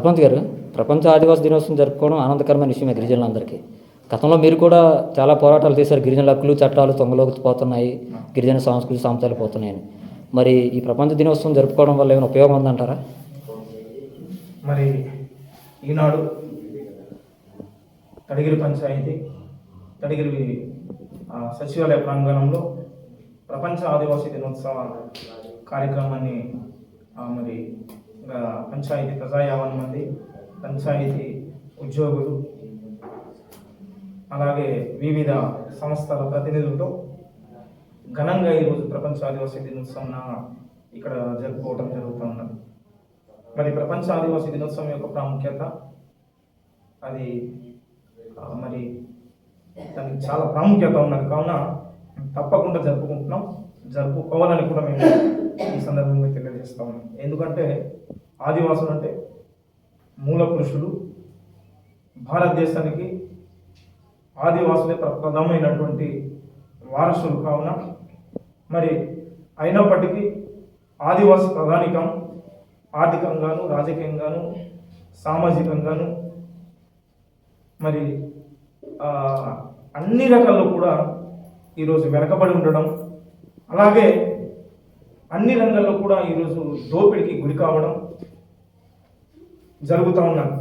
సర్పంచ్ గారు ప్రపంచ ఆదివాసీ దినోత్సవం జరుపుకోవడం ఆనందకరమైన విషయమే గిరిజనులందరికీ. గతంలో మీరు కూడా చాలా పోరాటాలు చేశారు. గిరిజనుల హక్కులు చట్టాలు తొంగలోకి పోతున్నాయి. గిరిజన సంస్కృతి సాంప్రదాయాలు పోతున్నాయని మరి ఈ ప్రపంచ దినోత్సవం జరుపుకోవడం వల్ల ఏమైనా ఉపయోగం ఉందంటారా? మరి ఈనాడు తడిగిరి పంచాయతీ తడిగిరి సచివాలయ ప్రాంగణంలో ప్రపంచ ఆదివాసీ దినోత్సవ కార్యక్రమాన్ని మరి పంచాయతీ ప్రజాయావన్ మంది పంచాయతీ ఉద్యోగులు అలాగే వివిధ సంస్థల ప్రతినిధులతో ఘనంగా ఈరోజు ప్రపంచ ఆదివాసీ దినోత్సవం ఇక్కడ జరుపుకోవడం జరుగుతున్నది మరి ప్రపంచ ఆదివాసీ దినోత్సవం యొక్క ప్రాముఖ్యత అది మరి దానికి చాలా ప్రాముఖ్యత ఉన్నది. కావున తప్పకుండా జరుపుకుంటున్నాం. జరుపుకోవాలని కూడా మేము ఈ ఎందుకంటే ఆదివాసులు అంటే మూల పురుషులు. భారతదేశానికి ఆదివాసులే ప్ర- వారసులు కావున మరి అయినప్పటికీ ఆదివాసి ప్రధానికం ఆర్థికంగాను రాజకీయంగాను సామాజికంగాను మరి అన్ని రకాల్లో కూడా ఈరోజు వెనకబడి ఉండడం. అలాగే అన్ని రంగాల్లో కూడా ఈరోజు దోపిడికి గురి కావడం జరుగుతూ ఉన్నది.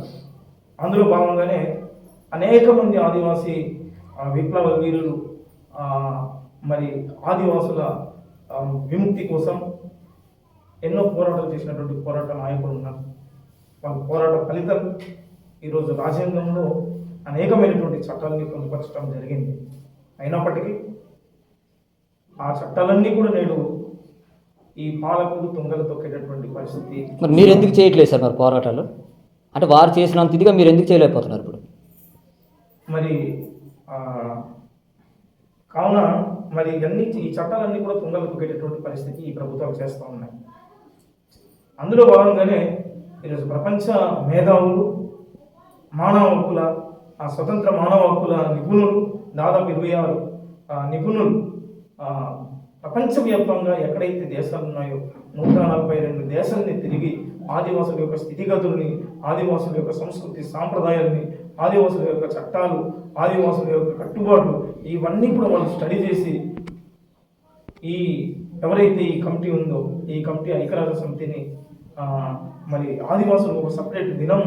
అందులో భాగంగానే అనేక మంది ఆదివాసీ విప్లవ వీరులు మరి ఆదివాసుల విముక్తి కోసం ఎన్నో పోరాటాలు చేసినటువంటి పోరాట నాయకులు ఉన్నారు. వాళ్ళ పోరాట ఫలితం ఈరోజు రాజ్యాంగంలో అనేకమైనటువంటి చట్టాలని పొందుపరచడం జరిగింది. అయినప్పటికీ ఆ చట్టాలన్నీ కూడా నేడు ఈ పాలకులు తుంగలు తొక్కేటటువంటి పరిస్థితి. మరి మీరు ఎందుకు చేయట్లేదు సార్ మరి పోరాటాలు? అంటే వారు చేసినంత ఇదిగా మీరు ఎందుకు చేయలేకపోతున్నారు ఇప్పుడు? మరి కావున మరి ఇవన్నీ ఈ చట్టాలన్నీ కూడా తుంగలు తొక్కేటటువంటి పరిస్థితి ఈ ప్రభుత్వాలు చేస్తూ ఉన్నాయి. అందులో భాగంగానే ఈరోజు ప్రపంచ మేధావులు మానవ హక్కుల ఆ స్వతంత్ర మానవ హక్కుల నిపుణులు దాదాపు ఇరవై ఆరు నిపుణులు ప్రపంచవ్యాప్తంగా ఎక్కడైతే దేశాలు ఉన్నాయో నూట నలభై రెండు దేశాలని తిరిగి ఆదివాసుల యొక్క స్థితిగతుల్ని ఆదివాసుల యొక్క సంస్కృతి సాంప్రదాయాల్ని ఆదివాసుల యొక్క చట్టాలు ఆదివాసుల యొక్క కట్టుబాట్లు ఇవన్నీ కూడా వాళ్ళు స్టడీ చేసి ఈ ఎవరైతే ఈ కమిటీ ఉందో ఈ కమిటీ ఐక్యరాజ్య సమితిని మరి ఆదివాసులకు ఒక సపరేట్ దినం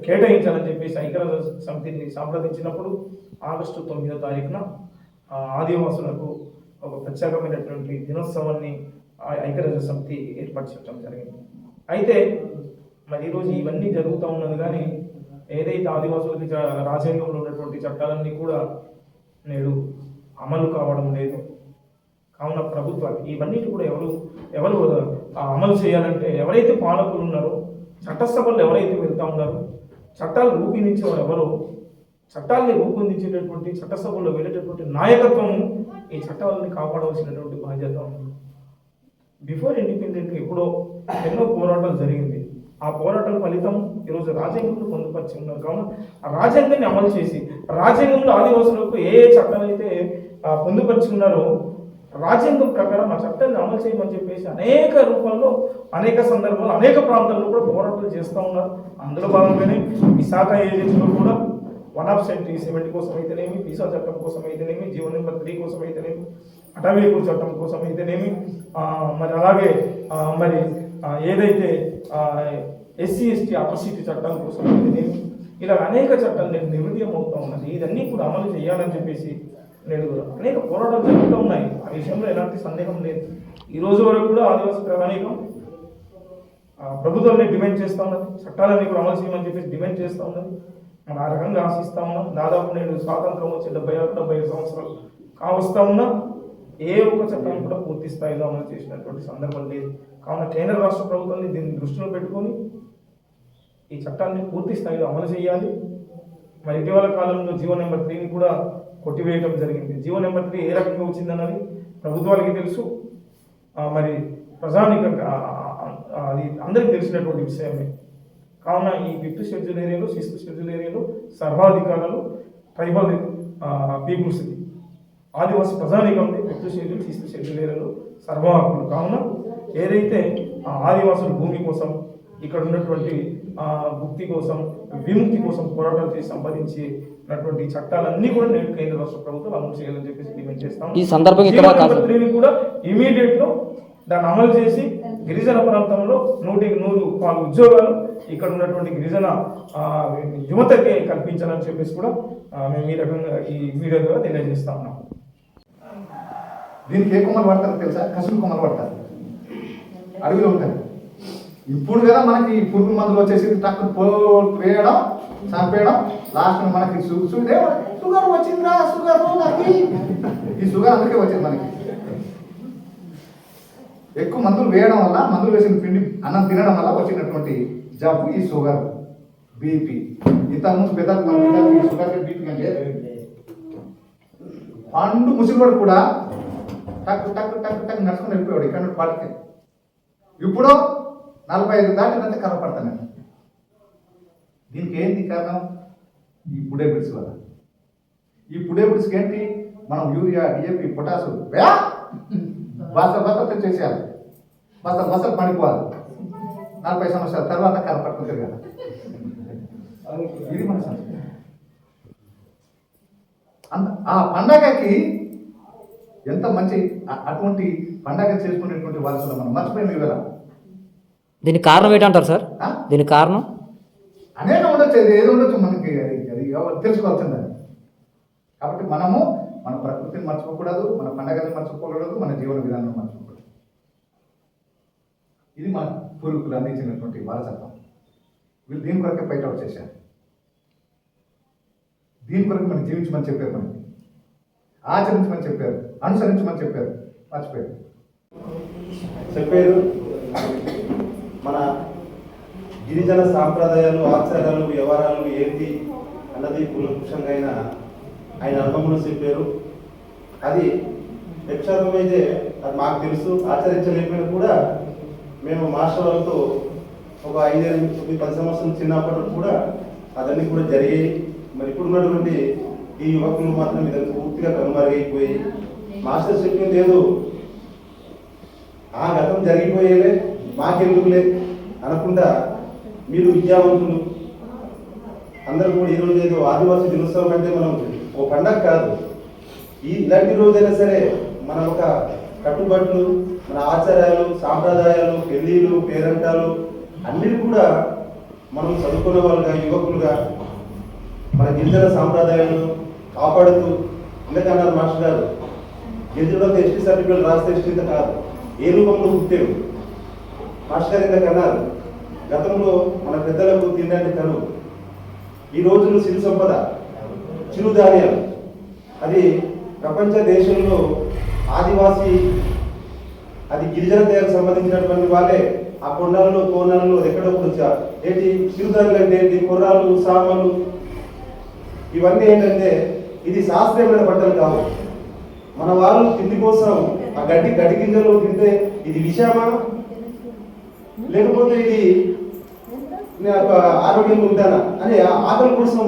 కేటాయించాలని చెప్పేసి ఐక్యరాజ్య సమితిని సంప్రదించినప్పుడు ఆగస్టు తొమ్మిదో తారీఖున ఆదివాసులకు ఒక ప్రత్యేకమైనటువంటి దినోత్సవాన్ని ఆ ఐక్యరాజ్య సమితి ఏర్పరచడం జరిగింది. అయితే మరి ఈరోజు ఇవన్నీ జరుగుతూ ఉన్నది కానీ ఏదైతే ఆదివాసులకి రాజ్యాంగంలో ఉన్నటువంటి చట్టాలన్నీ కూడా నేడు అమలు కావడం లేదు. కావున ప్రభుత్వాలు ఇవన్నీ కూడా ఎవరు ఎవరు ఆ, అమలు చేయాలంటే ఎవరైతే పాలకులు ఉన్నారో చట్టసభలు ఎవరైతే వెళ్తూ ఉన్నారో చట్టాలు రూపొందించేవారు ఎవరో చట్టాలని రూపొందించేటటువంటి చట్టసభలో వెళ్ళేటటువంటి నాయకత్వం ఈ చట్టాలని కాపాడవలసినటువంటి బాధ్యత ఉంది. బిఫోర్ ఇండిపెండెంట్ ఎప్పుడో ఎన్నో పోరాటాలు జరిగింది. ఆ పోరాటం ఫలితం ఈరోజు రాజ్యాంగంలో పొందుపరిచి ఉన్నారు. కావున ఆ రాజ్యాంగాన్ని అమలు చేసి రాజ్యాంగంలో ఆదివాసులకు ఏ ఏ చట్టాలు అయితే పొందుపరిచి ఉన్నారో రాజ్యాంగం ప్రకారం ఆ చట్టాన్ని అమలు చేయమని చెప్పేసి అనేక రూపంలో అనేక సందర్భాల్లో అనేక ప్రాంతాల్లో కూడా పోరాటాలు చేస్తూ ఉన్నారు. అందులో భాగంగానే విశాఖ ఏజెన్సీలో కూడా వన్ ఆఫ్ సెంట్రీ సెవెంటీ కోసం అయితేనేమి వీసా చట్టం కోసం అయితేనేమి జీవన నెంబర్ త్రీ కోసం అయితేనేమి అటవీ చట్టం కోసం అయితేనేమి మరి అలాగే మరి ఏదైతే ఎస్సీ ఎస్టీ అపర్సిటీ చట్టాల కోసం అయితేనేమి ఇలా అనేక చట్టాలు నేను నిర్వీర్యం అవుతూ ఉన్నది. ఇదన్నీ కూడా అమలు చేయాలని చెప్పేసి నేడు అనేక పోరాటాలు జరుగుతూ ఉన్నాయి. ఆ విషయంలో ఎలాంటి సందేహం లేదు. ఈ రోజు వరకు కూడా ఆదివాసీ ప్రధానికం ప్రభుత్వాన్ని డిమాండ్ చేస్తూ ఉన్నది. చట్టాలన్నీ కూడా అమలు చేయమని చెప్పేసి డిమాండ్ చేస్తూ ఉన్నది. మనం ఆ రకంగా ఆశిస్తా ఉన్నాం. దాదాపు నేను స్వాతంత్రం వచ్చి డెబ్బై ఆరు డెబ్బై ఐదు సంవత్సరాలు కావస్తా ఉన్నా ఏ ఒక్క చట్టం కూడా పూర్తి స్థాయిలో అమలు చేసినటువంటి సందర్భం లేదు. కావున కేంద్ర రాష్ట్ర ప్రభుత్వాన్ని దీన్ని దృష్టిలో పెట్టుకొని ఈ చట్టాన్ని పూర్తి స్థాయిలో అమలు చేయాలి. మరి ఇటీవల కాలంలో జీవో నెంబర్ త్రీని కూడా కొట్టివేయడం జరిగింది. జీవో నెంబర్ త్రీ ఏ రకంగా వచ్చిందన్నది ప్రభుత్వాలకి తెలుసు. మరి ప్రజానిక అది అందరికీ తెలిసినటువంటి విషయమే. కావున ఈ ఫిఫ్త్ షెడ్యూల్ ఏరియాలో సిక్స్త్ షెడ్యూల్ ఏరియాలో సర్వాధికారాలు ట్రైబల్ పీపుల్స్ ఆదివాసి ప్రజానికంది ఫిఫ్త్ షెడ్యూల్ సిక్స్త్ షెడ్యూల్ ఏరియాలో సర్వ హక్కులు కావున ఏదైతే ఆ ఆదివాసుల భూమి కోసం ఇక్కడ ఉన్నటువంటి ఆ, ముక్తి కోసం విముక్తి కోసం పోరాటాలు చేసి సంపాదించినటువంటి చట్టాలన్నీ కూడా నేడు కేంద్ర రాష్ట్ర ప్రభుత్వం అమలు చేయాలని చెప్పేసి డిమాండ్ చేస్తాం ఈ సందర్భంగా కూడా ఇమీడియట్లో దాన్ని అమలు చేసి గిరిజన ప్రాంతంలో నూటికి నూరు ఉద్యోగాలు ఇక్కడ ఉన్నటువంటి గిరిజన యువతకి కల్పించాలని చెప్పేసి కూడా మేము ఈ రకంగా ఈ వీడియో ద్వారా తెలియజేస్తా ఉన్నాం. దీనికి ఏ కొమ్మలు పడతారు తెలుసా? కసులు కొమ్మలు పడతారు. అడవిలో ఉంటారు ఇప్పుడు కదా మనకి ఈ పురుగు మందులు వచ్చేసి టక్కు పో వేయడం చంపేయడం లాస్ట్ మనకి సు- షుగర్ వచ్చిందిరా షుగర్ నాకు. ఈ షుగర్ అందుకే వచ్చింది మనకి. ఎక్కువ మందులు వేయడం వల్ల మందులు వేసిన పిండి అన్నం తినడం వల్ల వచ్చినటువంటి జబ్బు ఈ షుగర్ బీపీ. ఇంతకుముందు పెద్దలకు మన పిల్లలకి షుగర్ బీపీ కంటే. పండు ముసిలివాడు కూడా టక్ టక్ టక్ టక్ నడుచుకుని వెళ్ళిపోయాడు ఇక్కడ నుండి పాటికి ఇప్పుడు నలభై ఐదు దాటినంత కర్ర పడతాను దీనికి ఏంటి కారణం? ఈ పుడే బిడ్స్ వల్ల. ఈ పుడే ఏంటి? మనం యూరియా డిఏపి పొటాసు వ్యా! బస బస చేసేయాలి బస బస పడిపోవాలి. నలభై సంవత్సరాల తర్వాత పట్టుకుని తిరగాలి ఇది మన సంస్కృతి. ఆ పండగకి ఎంత మంచి అటువంటి పండగ చేసుకునేటువంటి వారసులు మనం మర్చిపోయిన ఇవాళ దీనికి కారణం ఏంటంటారు సార్? దీనికి కారణం? అనేక ఉండొచ్చు ఏది ఉండొచ్చు మనకి అది అది ఎవరు తెలుసుకోవాల్సిందని కాబట్టి మనము మన ప్రకృతిని మర్చిపోకూడదు మన పండగని మర్చిపోకూడదు మన జీవన విధానం మర్చిపోకూడదు. ఇది మన పూర్వీకులు అందించినటువంటి వారసత్వం. వీళ్ళు దీని కొరకే బయట అవుట్ చేశారు దీని కొరకు మనం జీవించమని చెప్పారు మనకి. ఆచరించమని చెప్పారు. అనుసరించమని చెప్పారు. మర్చిపోయారు. చెప్పారు మన గిరిజన సాంప్రదాయాలు ఆచారాలు వ్యవహారాలు ఏంటి అన్నది పులపుషంగా ఆయన ఆయన అనుభవంలో చెప్పారు. అది యక్షార్థమైతే అది మాకు తెలుసు. ఆచరించలేకపోయినా కూడా మేము మాస్టర్ వాళ్ళతో ఒక ఐదేళ్ళు తొమ్మిది పది సంవత్సరం చిన్నప్పటి కూడా అదన్నీ కూడా జరిగాయి. మరి ఇప్పుడు ఉన్నటువంటి ఈ యువకులు మాత్రం ఇదని పూర్తిగా కనుమరుగైపోయి మాస్టర్ చెప్పింది ఏదో ఆ గతం జరిగిపోయేలే మాకెందుకులే అనకుండా మీరు విద్యావంతులు. అందరూ కూడా ఈరోజు ఏదో ఆదివాసీ దినోత్సవం అంటే మనం ఓ పండగ కాదు. ఈ ఇలాంటి రోజైనా సరే మన ఒక కట్టుబాట్లు మన ఆచారాలు సాంప్రదాయాలు పెళ్ళిళ్ళు పేరంటాలు అన్నిటి కూడా మనం చదువుకునే వాళ్ళుగా యువకులుగా మన గిరిజన సాంప్రదాయాలను కాపాడుతూ ఎందుకన్నారు మాస్టర్ గారు. గిరిజనులకు ఎస్టీ సర్టిఫికేట్ రాస్తే ఎస్టీ కాదు ఏ రూపంలో పుట్టాడు మాస్టర్ గారు ఇందాక గతంలో మన పెద్దలకు తినడానికి కరువు. ఈ రోజుల్లో సిరి సంపద చిరుధాన్యాలు. అది ప్రపంచ దేశంలో ఆదివాసీ అది గిరిజన తెగకు సంబంధించినటువంటి వాళ్ళే ఆ కొండలలో కోనలలో ఎక్కడో కూడా ఏంటి చిరుధాన్యాలు అంటే ఏంటి కుర్రాలు సామలు ఇవన్నీ ఏంటంటే ఇది శాస్త్రీయమైన పంటలు కావు. మన వాళ్ళు తిండి కోసం ఆ గడ్డి గడ్డి గింజలు తింటే ఇది విషమా? లేకపోతే ఇది ఆరోగ్యంగా ఉంటానా అని ఆకలి కోసం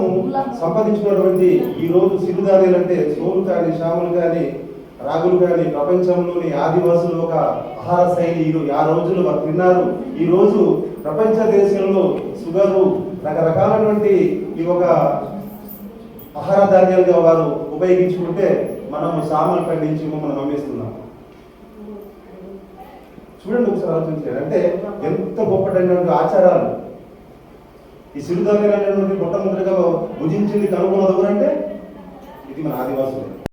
సంపాదించినటువంటి ఈ రోజు సిరుధాన్యాలు అంటే సోలు కానీ శాములు కానీ రాగులు కానీ ప్రపంచంలోని ఆదివాసులు ఒక ఆహార శైలి ఆ రోజులు వారు తిన్నారు. ఈ రోజు ప్రపంచ దేశంలో షుగరు రకరకాలైనటువంటి ఈ ఒక ఆహార ధాన్యాలుగా వారు ఉపయోగించుకుంటే మనం సామాన్లు పండించి మనం అమ్మేస్తున్నాం చూడండి ఒకసారి ఆలోచించారు అంటే ఎంత గొప్పటైనటువంటి ఆచారాలు. ఈ సిరుధాన్యాలైనటువంటి మొట్టమొదటిగా భుజించింది కనుగొన్నది అంటే ఇది మన ఆదివాసులు.